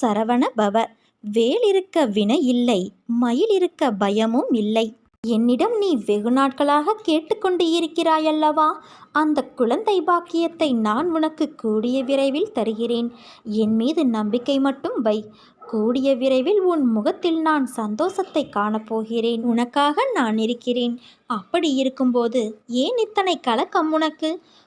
சரவண பவ. வேல் இருக்க வினை இல்லை மயில் இருக்க பயமும் இல்லை. என்னிடம் நீ வெகு நாட்களாக கேட்டுக்கொண்டு இருக்கிறாயல்லவா அந்த குழந்தை பாக்கியத்தை நான் உனக்கு கூடிய விரைவில் தருகிறேன். என் மீது நம்பிக்கை மட்டும் வை. கூடிய விரைவில் உன் முகத்தில் நான் சந்தோஷத்தை காணப்போகிறேன் உனக்காக நான் இருக்கிறேன். அப்படி இருக்கும்போது ஏன் இத்தனை கலக்கம் உனக்கு?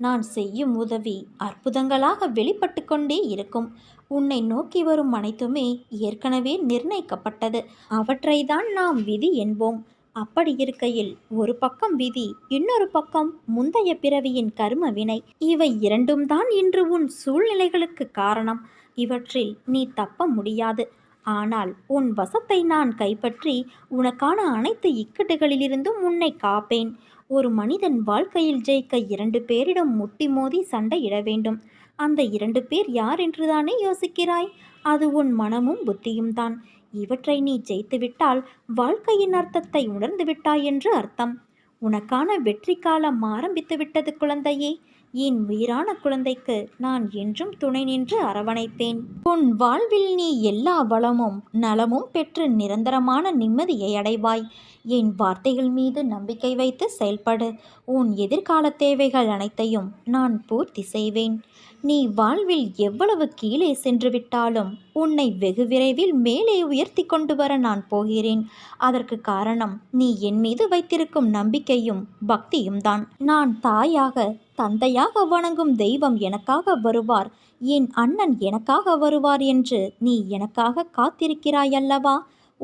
நான் செய்யும் உதவி அற்புதங்களாக வெளிப்பட்டு கொண்டே இருக்கும். உன்னை நோக்கி வரும் அனைத்துமே ஏற்கனவே நிர்ணயிக்கப்பட்டது. அவற்றை தான் நாம் விதி என்போம். அப்படி இருக்கையில் ஒரு பக்கம் விதி இன்னொரு பக்கம் முந்தைய பிறவியின் கர்ம வினை. இவை இரண்டும் தான் இன்று உன் சூழ்நிலைகளுக்கு காரணம். இவற்றில் நீ தப்ப முடியாது. ஆனால் உன் வசத்தை நான் கைப்பற்றி உனக்கான அனைத்து இக்கட்டுகளிலிருந்தும் உன்னை காப்பேன். ஒரு மனிதன் வாழ்க்கையில் ஜெயிக்க இரண்டு பேரிடம் முட்டி மோதி சண்டையிட வேண்டும். அந்த இரண்டு பேர் யார் என்றுதானே யோசிக்கிறாய்? அது உன் மனமும் புத்தியும் தான். இவற்றை நீ ஜெயித்துவிட்டால் வாழ்க்கையின் அர்த்தத்தை உணர்ந்து விட்டாய் என்று அர்த்தம். உனக்கான வெற்றி காலம் ஆரம்பித்து விட்டது குழந்தையே. என் உயிரான குழந்தைக்கு நான் என்றும் துணை நின்று அரவணைப்பேன் உன் வாழ்வில் நீ எல்லா வளமும் நலமும் பெற்று நிரந்தரமான நிம்மதியை அடைவாய். என் வார்த்தைகள் மீது நம்பிக்கை வைத்து செயல்படு. உன் எதிர்கால தேவைகள் அனைத்தையும் நான் பூர்த்தி செய்வேன். நீ வாழ்வில் எவ்வளவு கீழே சென்று விட்டாலும் உன்னை வெகு விரைவில் மேலே உயர்த்தி கொண்டு வர நான் போகிறேன். அதற்கு காரணம் நீ என் மீது வைத்திருக்கும் நம்பிக்கையும் பக்தியும் தான். நான் தாயாக தந்தையாக வணங்கும் தெய்வம் எனக்காக வருவார். என் அண்ணன் எனக்காக வருவார் என்று நீ எனக்காக காத்திருக்கிறாயல்லவா?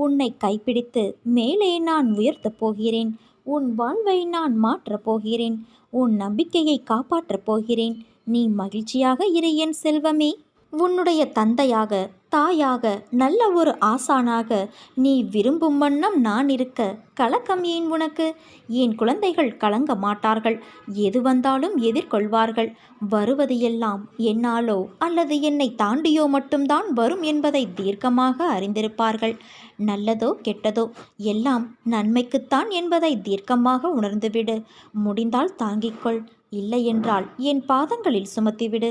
உன்னை கைப்பிடித்து மேலே நான் உயர்த்தப் போகிறேன். உன் வாழ்வை நான் மாற்றப் போகிறேன். உன் நம்பிக்கையை காப்பாற்றப் போகிறேன். நீ மகிழ்ச்சியாக இரு என் செல்வமே. உன்னுடைய தந்தையாக தாயாக நல்ல ஒரு ஆசானாக நீ விரும்பும் வண்ணம் நான் இருக்க கலக்கம் ஏன் உனக்கு? என் குழந்தைகள் கலங்க மாட்டார்கள். எது வந்தாலும் எதிர்கொள்வார்கள். வருவது எல்லாம் என்னாலோ அல்லது என்னை தாண்டியோ மட்டும்தான் வரும் என்பதை தீர்க்கமாக அறிந்திருப்பார்கள். நல்லதோ கெட்டதோ எல்லாம் நன்மைக்குத்தான் என்பதை தீர்க்கமாக உணர்ந்துவிடு. முடிந்தால் தாங்கிக்கொள். இல்லையென்றால் என் பாதங்களில் சுமத்திவிடு.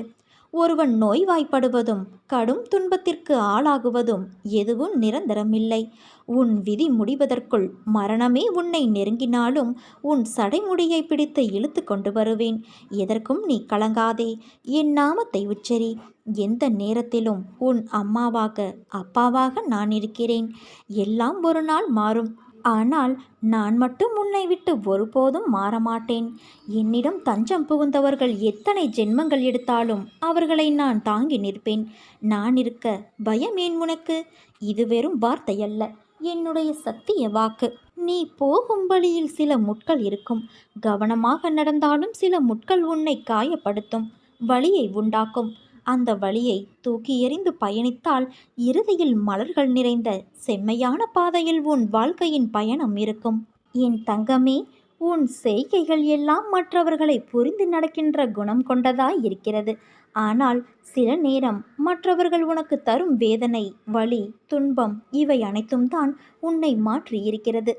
ஒருவன் நோய்வாய்ப்படுவதும் கடும் துன்பத்திற்கு ஆளாகுவதும் எதுவும் நிரந்தரமில்லை. உன் விதி முடிவதற்குள் மரணமே உன்னை நெருங்கினாலும் உன் சடைமுடியை பிடித்து இழுத்து கொண்டு வருவேன். எதற்கும் நீ கலங்காதே. என் நாமத்தை உச்சரி. எந்த நேரத்திலும் உன் அம்மாவாக அப்பாவாக நான் இருக்கிறேன். எல்லாம் ஒரு நாள் மாறும். ஆனால் நான் மட்டும் உன்னை விட்டு ஒருபோதும் மாறமாட்டேன். என்னிடம் தஞ்சம் புகுந்தவர்கள் எத்தனை ஜென்மங்கள் எடுத்தாலும் அவர்களை நான் தாங்கி நிற்பேன். நான் இருக்க பயம் ஏன் உனக்கு? இது வெறும் வார்த்தையல்ல. என்னுடைய சத்திய வாக்கு. நீ போகும் வழியில் சில முட்கள் இருக்கும். கவனமாக நடந்தாலும் சில முட்கள் உன்னை காயப்படுத்தும். வழியை உண்டாக்கும். அந்த வழியை தூக்கி எறிந்து பயணித்தால் இறுதியில் மலர்கள் நிறைந்த செம்மையான பாதையில் உன் வாழ்க்கையின் பயணம் இருக்கும். என் தங்கமே உன் செய்கைகள் எல்லாம் மற்றவர்களை புரிந்து நடக்கின்ற குணம் கொண்டதாய் இருக்கிறது. ஆனால் சில நேரம் மற்றவர்கள் உனக்கு தரும் வேதனை வலி துன்பம் இவை அனைத்தும் தான் உன்னை மாற்றி இருக்கிறது.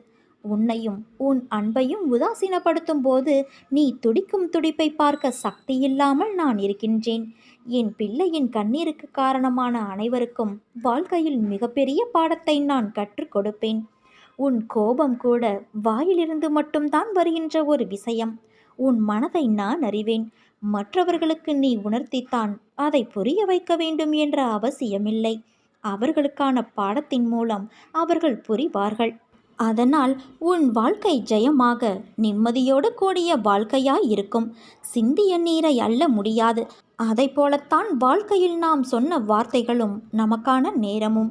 உன்னையும் உன் அன்பையும் உதாசீனப்படுத்தும் போது நீ துடிக்கும் துடிப்பை பார்க்க சக்தியில்லாமல் நான் இருக்கின்றேன். என் பிள்ளையின் கண்ணீருக்கு காரணமான அனைவருக்கும் வாழ்க்கையில் மிகப்பெரிய பாடத்தை நான் கற்றுக் கொடுப்பேன். உன் கோபம் கூட வாயிலிருந்து மட்டும்தான் வருகின்ற ஒரு விஷயம். உன் மனதை நான் அறிவேன். மற்றவர்களுக்கு நீ உணர்த்தித்தான் அதை புரிய வைக்க வேண்டும் என்ற அவசியமில்லை. அவர்களுக்கான பாடத்தின் மூலம் அவர்கள் புரிவார்கள். அதனால் உன் வாழ்க்கை ஜெயமாக நிம்மதியோடு கூடிய வாழ்க்கையாய் இருக்கும் சிந்திய நீரை அல்ல முடியாது. அதை போலத்தான் வாழ்க்கையில் நாம் சொன்ன வார்த்தைகளும் நமக்கான நேரமும்.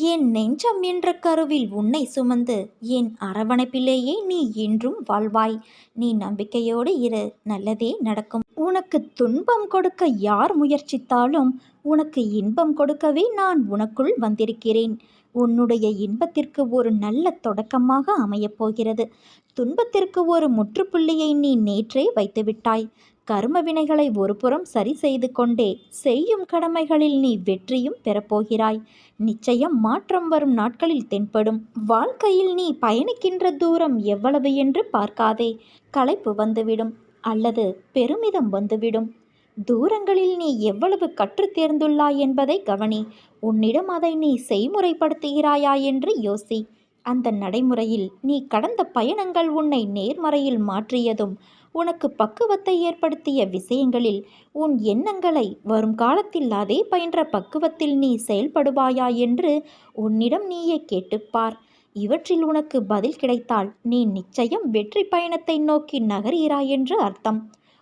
என் நெஞ்சம் என்ற கருவில் உன்னை சுமந்து என் அரவணைப்பிலேயே நீ என்றும் வாழ்வாய். நீ நம்பிக்கையோடு இரு நல்லதே நடக்கும். உனக்கு துன்பம் கொடுக்க யார் முயற்சித்தாலும் உனக்கு இன்பம் கொடுக்கவே நான் உனக்குள் வந்திருக்கிறேன். உன்னுடைய இன்பத்திற்கு ஒரு நல்ல தொடக்கமாக அமையப் போகிறது. துன்பத்திற்கு ஒரு முற்றுப்புள்ளியை நீ நேற்றே வைத்துவிட்டாய். கர்ம வினைகளை ஒருபுறம் சரி செய்து கொண்டே செய்யும் கடமைகளில் நீ வெற்றியும் பெறப்போகிறாய் நிச்சயம் மாற்றம் வரும் நாட்களில் தென்படும். வாழ்க்கையில் நீ பயணிக்கின்ற தூரம் எவ்வளவு என்று பார்க்காதே. களைப்பு வந்துவிடும் அல்லது பெருமிதம் வந்துவிடும். தூரங்களில் நீ எவ்வளவு கற்றுத் தேர்ந்துள்ளாய் என்பதை கவனி. உன்னிடம் அதை நீ செய்முறைப்படுத்துகிறாயா என்று யோசி. அந்த நடைமுறையில் நீ கடந்த பயணங்கள் உன்னை நேர்மறையில் மாற்றியதும் உனக்கு பக்குவத்தை ஏற்படுத்திய விஷயங்களில் உன் எண்ணங்களை வரும் காலத்தில் அதே பயின்ற பக்குவத்தில் நீ செயல்படுவாயா என்று உன்னிடம் நீயே கேட்டுப்பார். இவற்றில் உனக்கு பதில் கிடைத்தால் நீ நிச்சயம் வெற்றி பயணத்தை நோக்கி நகர்கிறாய் என்று அர்த்தம்.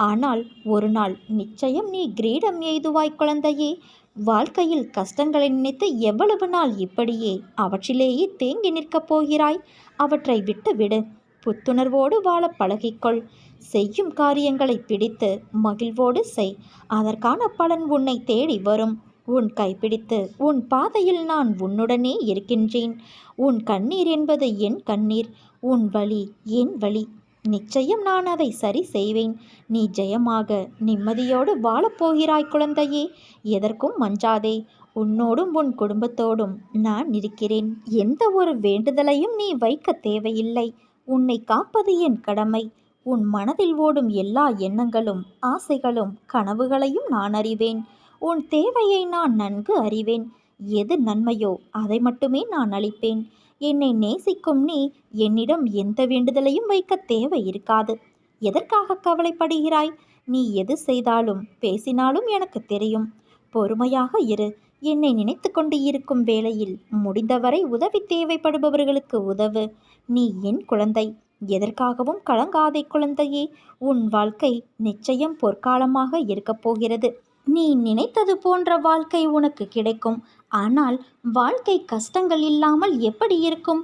ஆனால் ஒரு நாள் நிச்சயம் நீ கிரீடம் எய்துவாய் குழந்தையே. வாழ்க்கையில் கஷ்டங்களை நினைத்து எவ்வளவு நாள் இப்படியே அவற்றிலேயே தேங்கி நிற்கப் போகிறாய்? அவற்றை விட்டு விடு புத்துணர்வோடு வாழ பழகிக்கொள். செய்யும் காரியங்களை பிடித்து மகிழ்வோடு செய். அதற்கான பலன் உன்னை தேடி வரும். உன் கைப்பிடித்து உன் பாதையில் நான் உன்னுடனே இருக்கின்றேன். உன் கண்ணீர் என்பது என் கண்ணீர். உன் வழி என் வழி. நிச்சயம் நான் அதை சரி செய்வேன். நீ ஜெயமாக நிம்மதியோடு வாழப்போகிறாய் குழந்தையே. எதற்கும் மஞ்சாதே. உன்னோடும் உன் குடும்பத்தோடும் நான் இருக்கிறேன். எந்த ஒரு வேண்டுதலையும் நீ வைக்க தேவையில்லை. உன்னை காப்பது என் கடமை. உன் மனதில் ஓடும் எல்லா எண்ணங்களும் ஆசைகளும் கனவுகளையும் நான் அறிவேன். உன் தேவையை நான் நன்கு அறிவேன். எது நன்மையோ அதை மட்டுமே நான் அளிப்பேன். என்னை நேசிக்கும் நீ என்னிடம் எந்த வேண்டுதலையும் வைக்க தேவை இருக்காது. எதற்காக கவலைப்படுகிறாய்? நீ எது செய்தாலும் பேசினாலும் எனக்கு தெரியும். பொறுமையாக இரு. என்னை நினைத்து கொண்டு இருக்கும் வேளையில் முடிந்தவரை உதவி தேவைப்படுபவர்களுக்கு உதவு. நீ என் குழந்தை. எதற்காகவும் கலங்காதே குழந்தையே. உன் வாழ்க்கை நிச்சயம் பொற்காலமாக இருக்கப் போகிறது. நீ நினைத்தது போன்ற வாழ்க்கை உனக்கு கிடைக்கும். ஆனால் வாழ்க்கை கஷ்டங்கள் இல்லாமல் எப்படி இருக்கும்?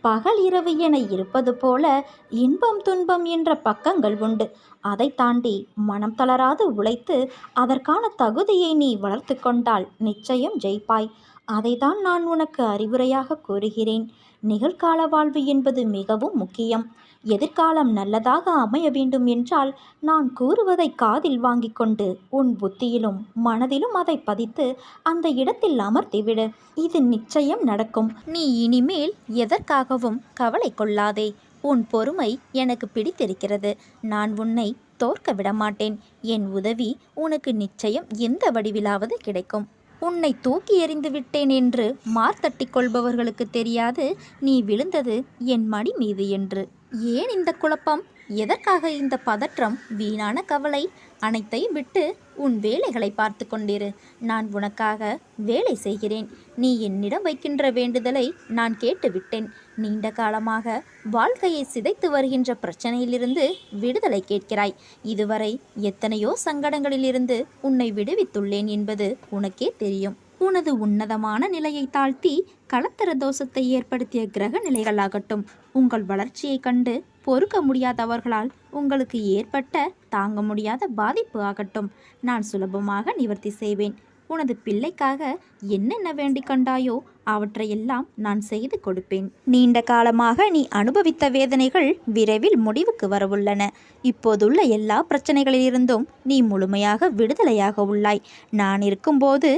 பகல் இரவு என இருப்பது போல இன்பம் துன்பம் என்ற பக்கங்கள் உண்டு. அதை தாண்டி மனம் தளராது உழைத்து அதற்கான தகுதியை நீ வளர்த்து கொண்டால் நிச்சயம் ஜெயிப்பாய். அதைதான் நான் உனக்கு அறிவுரையாக கூறுகிறேன். நிகழ்கால வாழ்வு என்பது மிகவும் முக்கியம். எதிர்காலம் நல்லதாக அமைய வேண்டும் என்றால் நான் கூறுவதை காதில் வாங்கி கொண்டு உன் புத்தியிலும் மனதிலும் அதை பதித்து அந்த இடத்தில் அமர்த்திவிடு இது நிச்சயம் நடக்கும். நீ இனிமேல் எதற்காகவும் கவலை கொள்ளாதே. உன் பொறுமை எனக்கு பிடித்திருக்கிறது. நான் உன்னை தோற்க விடமாட்டேன். என் உதவி உனக்கு நிச்சயம் எந்த வடிவிலாவது கிடைக்கும். உன்னை தூக்கி எறிந்து விட்டேன் என்று மார்த்தட்டி கொள்பவர்களுக்கு தெரியாது. நீ விழுந்தது என் மடி மீது என்று. ஏன் இந்த குழப்பம்? எதற்காக இந்த பதற்றம்? வீணான கவலை. அனைத்தையும் விட்டு உன் வேலைகளை பார்த்து கொண்டிரு. நான் உனக்காக வேலை செய்கிறேன். நீ என்னிடம் வைக்கின்ற வேண்டுதலை நான் கேட்டுவிட்டேன். நீண்ட காலமாக வாழ்க்கையை சிதைத்து வருகின்ற பிரச்சனையிலிருந்து விடுதலை கேட்கிறாய். இதுவரை எத்தனையோ சங்கடங்களிலிருந்து உன்னை விடுவித்துள்ளேன் என்பது உனக்கே தெரியும். உனது உன்னதமான நிலையை தாழ்த்தி களத்திர தோஷத்தை ஏற்படுத்திய கிரக நிலைகளாகட்டும் உங்கள் வளர்ச்சியை கண்டு பொறுக்க முடியாதவர்களால் உங்களுக்கு ஏற்பட்ட தாங்க முடியாத பாதிப்பு ஆகட்டும். நான் சுலபமாக நிவர்த்தி செய்வேன். உனது பிள்ளைக்காக என்னென்ன வேண்டிக் கண்டாயோ அவற்றையெல்லாம் நான் செய்து கொடுப்பேன். நீண்ட காலமாக நீ அனுபவித்த வேதனைகள் விரைவில் முடிவுக்கு வரவுள்ளன. இப்போதுள்ள எல்லா பிரச்சனைகளிலிருந்தும் நீ முழுமையாக விடுதலையாக உள்ளாய். நான் இருக்கும்போது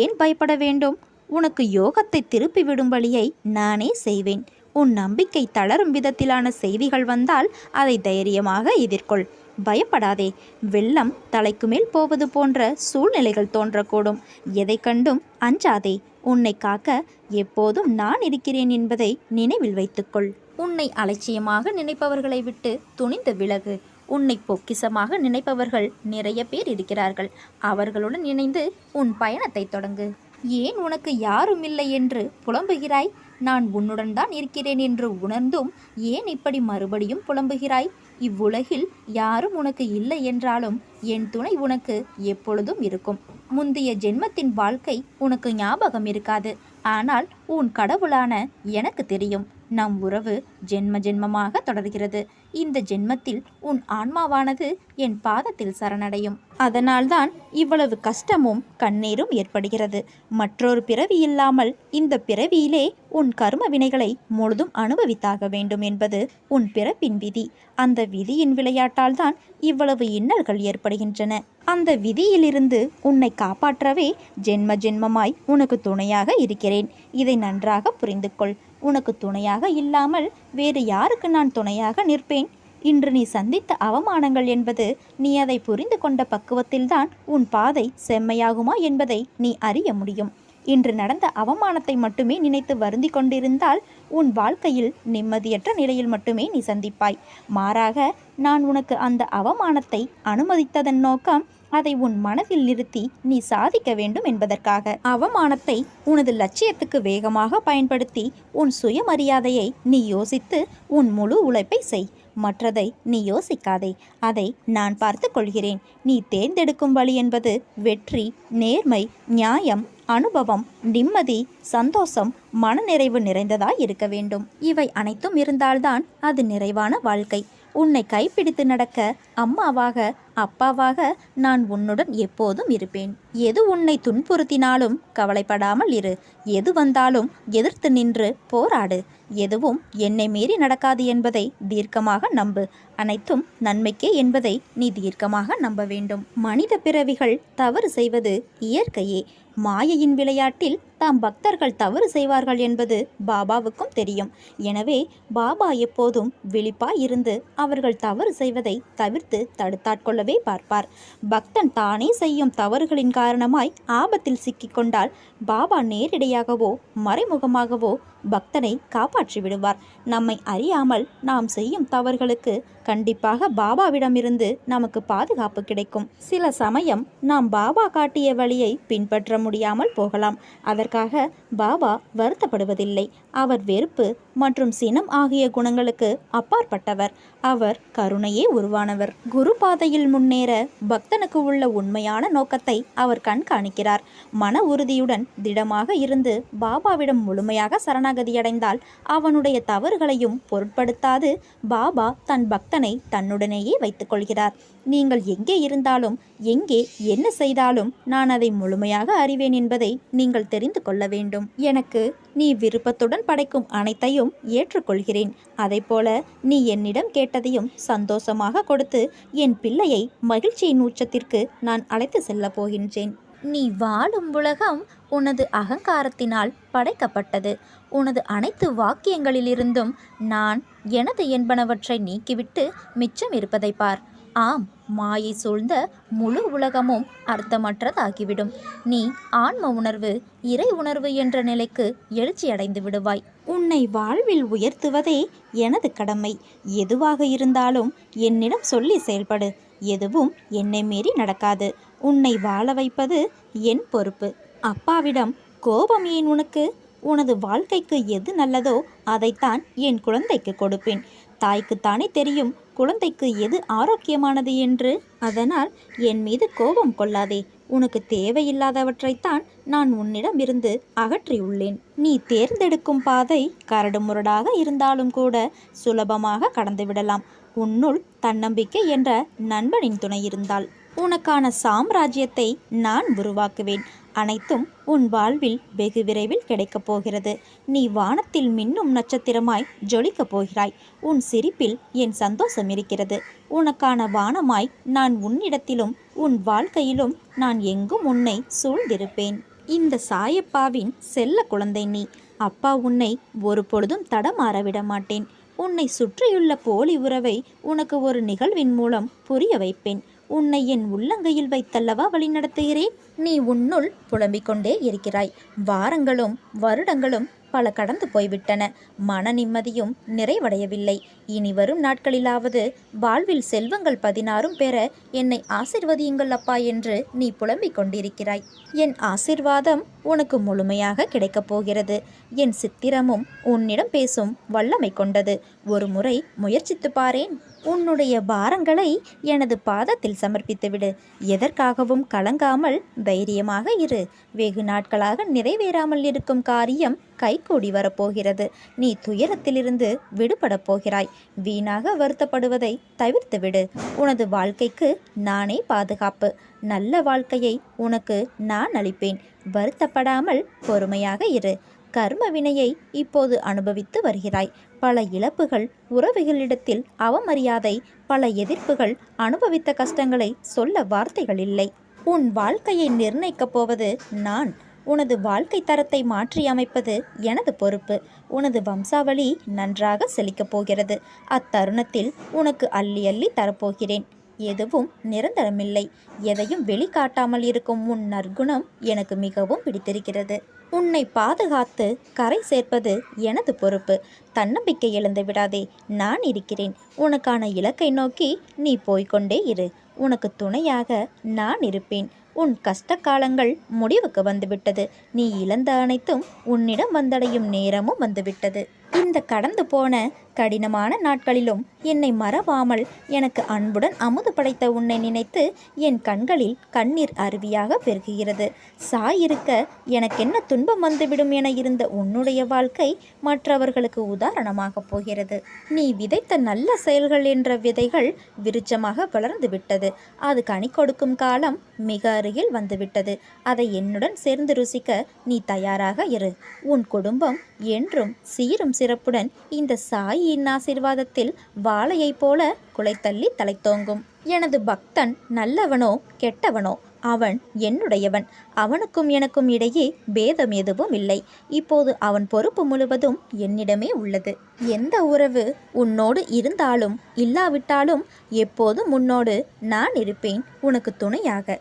ஏன் பயப்பட வேண்டும்? உனக்கு யோகத்தை திருப்பி விடும் வழியை நானே செய்வேன். உன் நம்பிக்கை தளரும் விதத்திலான செய்திகள் வந்தால் அதை தைரியமாக எதிர்கொள். பயப்படாதே. வெள்ளம் தலைக்கு மேல் போவது போன்ற சூழ்நிலைகள் தோன்றக்கூடும். எதை கண்டும் அஞ்சாதே. உன்னை காக்க எப்போதும் நான் இருக்கிறேன் என்பதை நினைவில் வைத்துக்கொள். உன்னை அலட்சியமாக நினைப்பவர்களை விட்டு துணிந்து விலகு. உன்னை பொக்கிசமாக நினைப்பவர்கள் நிறைய பேர் இருக்கிறார்கள். அவர்களுடன் இணைந்து உன் பயணத்தை தொடங்கு. ஏன் உனக்கு யாரும் இல்லை என்று புலம்புகிறாய்? நான் உன்னுடன் தான் இருக்கிறேன் என்று உணர்ந்தும் ஏன் இப்படி மறுபடியும் புலம்புகிறாய்? இவ்வுலகில் யாரும் உனக்கு இல்லை என்றாலும் என் துணை உனக்கு எப்பொழுதும் இருக்கும். முந்தைய ஜென்மத்தின் வாழ்க்கை உனக்கு ஞாபகம் இருக்காது. ஆனால் உன் கடவுளான எனக்கு தெரியும். நம் உறவு ஜென்ம ஜென்மமாக தொடர்கிறது. இந்த ஜென்மத்தில் உன் ஆன்மாவானது என் பாதத்தில் சரணடையும். அதனால்தான் இவ்வளவு கஷ்டமும் கண்ணீரும் ஏற்படுகிறது. மற்றொரு பிறவி இல்லாமல் இந்த பிறவியிலே உன் கர்ம வினைகளை முழுதும் அனுபவித்தாக வேண்டும் என்பது உன் பிறப்பின் விதி. அந்த விதியின் விளையாட்டால் தான் இவ்வளவு இன்னல்கள் ஏற்படுகின்றன. அந்த விதியிலிருந்து உன்னை காப்பாற்றவே ஜென்ம ஜென்மமாய் உனக்கு துணையாக இருக்கிறேன். இதை நன்றாக புரிந்து கொள் உனக்கு துணையாக இல்லாமல் வேறு யாருக்கு நான் துணையாக நிற்பேன்? இன்று நீ சந்தித்த அவமானங்கள் என்பது நீ அதை புரிந்து கொண்ட பக்குவத்தில்தான் உன் பாதை செம்மையாகுமா என்பதை நீ அறிய முடியும். இன்று நடந்த அவமானத்தை மட்டுமே நினைத்து வருந்தி கொண்டிருந்தால் உன் வாழ்க்கையில் நிம்மதியற்ற நிலையில் மட்டுமே நீ சந்திப்பாய். மாறாக நான் உனக்கு அந்த அவமானத்தை அனுமதித்ததன் நோக்கம் அதை உன் மனதில் நிறுத்தி நீ சாதிக்க வேண்டும் என்பதற்காக. அவமானத்தை உனது லட்சியத்துக்கு வேகமாக பயன்படுத்தி உன் சுயமரியாதையை நீ யோசித்து உன் முழு உழைப்பை செய். மற்றதை நீ யோசிக்காதே. அதை நான் பார்த்து கொள்கிறேன். நீ தேர்ந்தெடுக்கும் வழி என்பது வெற்றி நேர்மை நியாயம் அனுபவம் நிம்மதி சந்தோஷம் மனநிறைவு நிறைந்ததாய் இருக்க வேண்டும். இவை அனைத்தும் இருந்தால்தான் அது நிறைவான வாழ்க்கை. உன்னை கைப்பிடித்து நடக்க அம்மாவாக அப்பாவாக நான் உன்னுடன் எப்போதும் இருப்பேன். எது உன்னை துன்புறுத்தினாலும் கவலைப்படாமல் இரு. எது வந்தாலும் எதிர்த்து நின்று போராடு. எதுவும் என்னை மீறி நடக்காது என்பதை தீர்க்கமாக நம்பு. அனைத்தும் நன்மைக்கே என்பதை நீ தீர்க்கமாக நம்ப வேண்டும். மனித பிறவிகள் தவறு செய்வது இயற்கையே. மாயையின் விளையாட்டில் தாம் பக்தர்கள் தவறு செய்வார்கள் என்பது பாபாவுக்கும் தெரியும். எனவே பாபா எப்போதும் விழிப்பாய் இருந்து அவர்கள் தவறு செய்வதை தவிர்த்து தடுத்தாட்கொள்ளவே பார்ப்பார். பக்தன் தானே செய்யும் தவறுகளின் காரணமாய் ஆபத்தில் சிக்கிக்கொண்டால் பாபா நேரிடையாகவோ மறைமுகமாகவோ பக்தனை காப்பாற்றி விடுவார். நம்மை அறியாமல் நாம் செய்யும் தவறுகளுக்கு கண்டிப்பாக பாபாவிடமிருந்து நமக்கு பாதுகாப்பு கிடைக்கும். சில சமயம் நாம் பாபா காட்டிய வழியை பின்பற்ற முடியாமல் போகலாம். அதற்காக பாபா வருத்தப்படுவதில்லை. அவர் வெறுப்பு மற்றும் சினம் ஆகிய குணங்களுக்கு அப்பாற்பட்டவர். அவர் கருணையே உருவானவர். குரு பாதையில் முன்னேற பக்தனுக்கு உள்ள உண்மையான நோக்கத்தை அவர் கண்காணிக்கிறார். மன உறுதியுடன் திடமாக இருந்து பாபாவிடம் முழுமையாக சரணாகதியடைந்தால் அவனுடைய தவறுகளையும் பொருட்படுத்தாது பாபா தன் பக்தனை தன்னுடனேயே வைத்துக் கொள்கிறார். நீங்கள் எங்கே இருந்தாலும் எங்கே என்ன செய்தாலும் நான் அதை முழுமையாக அறிவேன் என்பதை நீங்கள் தெரிந்து கொள்ள வேண்டும். எனக்கு நீ விருப்பத்துடன் படைக்கும் அனைத்தையும் ஏற்றுக்கொள்கிறேன். அதைப்போல நீ என்னிடம் கேட்டதையும் சந்தோஷமாக கொடுத்து என் பிள்ளையை மகிழ்ச்சியின் உச்சத்திற்கு நான் அழைத்து செல்லப் போகின்றேன். நீ வாழும் உலகம் உனது அகங்காரத்தினால் படைக்கப்பட்டது. உனது அனைத்து வாக்கியங்களிலிருந்தும் நான் எனது என்பனவற்றை நீக்கிவிட்டு மிச்சம் இருப்பதை பார். ஆம் மாயை சூழ்ந்த முழு உலகமும் அர்த்தமற்றதாகிவிடும். நீ ஆன்ம உணர்வு இறை உணர்வு என்ற நிலைக்கு எழுச்சியடைந்து விடுவாய். உன்னை வாழ்வில் உயர்த்துவதே எனது கடமை. எதுவாக இருந்தாலும் என்னிடம் சொல்லி செயல்படு. எதுவும் என்னை மீறி நடக்காது. உன்னை வாழ வைப்பது என் பொறுப்பு. அப்பாவிடம் கோபம் ஏன் உனக்கு? உனது வாழ்க்கைக்கு எது நல்லதோ அதைத்தான் என் குழந்தைக்கு கொடுப்பேன். தாய்க்குத்தானே தெரியும் குழந்தைக்கு எது ஆரோக்கியமானது என்று? அதனால் என் மீது கோபம் கொள்ளாதே. உனக்கு தேவையில்லாதவற்றைத்தான் நான் உன்னிடமிருந்து அகற்றியுள்ளேன். நீ தேர்ந்தெடுக்கும் பாதை கரடுமுரடாக இருந்தாலும் கூட சுலபமாக கடந்துவிடலாம் உன்னுள் தன்னம்பிக்கை என்ற நண்பனின் துணை இருந்தாள் உனக்கான சாம்ராஜ்யத்தை நான் உருவாக்குவேன். அனைத்தும் உன் வாழ்வில் வெகு விரைவில் கிடைக்கப் போகிறது. நீ வானத்தில் மின்னும் நட்சத்திரமாய் ஜொலிக்கப் போகிறாய். உன் சிரிப்பில் என் சந்தோஷம் இருக்கிறது. உனக்கான வானமாய் நான் உன்னிடத்திலும் உன் வாழ்க்கையிலும் நான் எங்கும் உன்னை சூழ்ந்திருப்பேன். இந்த சாயப்பாவின் செல்ல குழந்தை நீ. அப்பா உன்னை ஒரு பொழுதும் தடமாறவிட மாட்டேன் உன்னை சுற்றியுள்ள போலி உறவை உனக்கு ஒரு நிகழ்வின் மூலம் புரிய வைப்பேன். உன்னை என் உள்ளங்கையில் வைத்தல்லவா வழிநடத்துகிறேன்? நீ உன்னுள் புலம்பிக் கொண்டே இருக்கிறாய். வாரங்களும் வருடங்களும் பல கடந்து போய்விட்டன. மன நிம்மதியும் நிறைவடையவில்லை. இனி வரும் நாட்களிலாவது வாழ்வில் செல்வங்கள் பதினாறும் பெற என்னை ஆசிர்வதியுங்கள் அப்பா என்று நீ புலம்பிக் கொண்டிருக்கிறாய். என் ஆசிர்வாதம் உனக்கு முழுமையாக கிடைக்கப் போகிறது. என் சித்திரமும் உன்னிடம் பேசும் வல்லமை கொண்டது. ஒரு முறை முயற்சித்து பாரேன். உன்னுடைய பாரங்களை எனது பாதத்தில் சமர்ப்பித்துவிடு. எதற்காகவும் கலங்காமல் தைரியமாக இரு. வெகு நாட்களாக நிறைவேறாமல் இருக்கும் காரியம் கைகூடி வரப்போகிறது. நீ துயரத்திலிருந்து விடுபடப் போகிறாய். வீணாக வருத்தப்படுவதை தவிர்த்துவிடு. உனது வாழ்க்கைக்கு நானே பாதுகாப்பு. நல்ல வாழ்க்கையை உனக்கு நான் அளிப்பேன். வருத்தப்படாமல் பொறுமையாக இரு. கர்ம வினையை இப்போது அனுபவித்து வருகிறாய். பல இழப்புகள் உறவுகளிடத்தில் அவமரியாதை பல எதிர்ப்புகள் அனுபவித்த கஷ்டங்களை சொல்ல வார்த்தைகள் இல்லை. உன் வாழ்க்கையை நிர்ணயிக்கப் போவது நான். உனது வாழ்க்கை தரத்தை மாற்றி அமைப்பது எனது பொறுப்பு. உனது வம்சாவளி நன்றாக செழிக்கப் போகிறது. அத்தருணத்தில் உனக்கு அள்ளி அள்ளி தரப்போகிறேன். எதுவும் நிரந்தரமில்லை. எதையும் வெளிக்காட்டாமல் இருக்கும் உன் நற்குணம் எனக்கு மிகவும் பிடித்திருக்கிறது. உன்னை பாதுகாத்து கரை சேர்ப்பது எனது பொறுப்பு. தன்னம்பிக்கை இழந்து விடாதே நான் இருக்கிறேன். உனக்கான இலக்கை நோக்கி நீ போய்க்கொண்டே இரு. உனக்கு துணையாக நான் இருப்பேன். உன் கஷ்ட காலங்கள் முடிவுக்கு வந்துவிட்டது. நீ இழந்த அனைத்தும் உன்னிடம் வந்தடையும் நேரமும் வந்துவிட்டது. இந்த கடந்து போன கடினமான நாட்களிலும் என்னை மறவாமல் எனக்கு அன்புடன் அமுது படைத்த உன்னை நினைத்து என் கண்களில் கண்ணீர் அருவியாக பெருகுகிறது. சாயிருக்க எனக்கென்ன துன்பம் வந்துவிடும் என இருந்த உன்னுடைய வாழ்க்கை மற்றவர்களுக்கு உதாரணமாக போகிறது. நீ விதைத்த நல்ல செயல்கள் என்ற விதைகள் விருச்சமாக வளர்ந்து விட்டது. அது கனி கொடுக்கும் காலம் மிக அருகில் வந்துவிட்டது. அதை என்னுடன் சேர்ந்து ருசிக்க நீ தயாராக இரு. உன் குடும்பம் என்றும் சீரும் சிறப்புடன் இந்த சாயியின் ஆசீர்வாதத்தில் வாழையைப் போல குலைத்தள்ளி தலைத்தோங்கும். எனது பக்தன் நல்லவனோ கெட்டவனோ அவன் என்னுடையவன். அவனுக்கும் எனக்கும் இடையே பேதம் எதுவும் இல்லை. இப்போது அவன் பொறுப்பு முழுவதும் என்னிடமே உள்ளது. எந்த உறவு உன்னோடு இருந்தாலும் இல்லாவிட்டாலும் எப்போதும் உன்னோடு நான் இருப்பேன். உனக்கு துணையாக.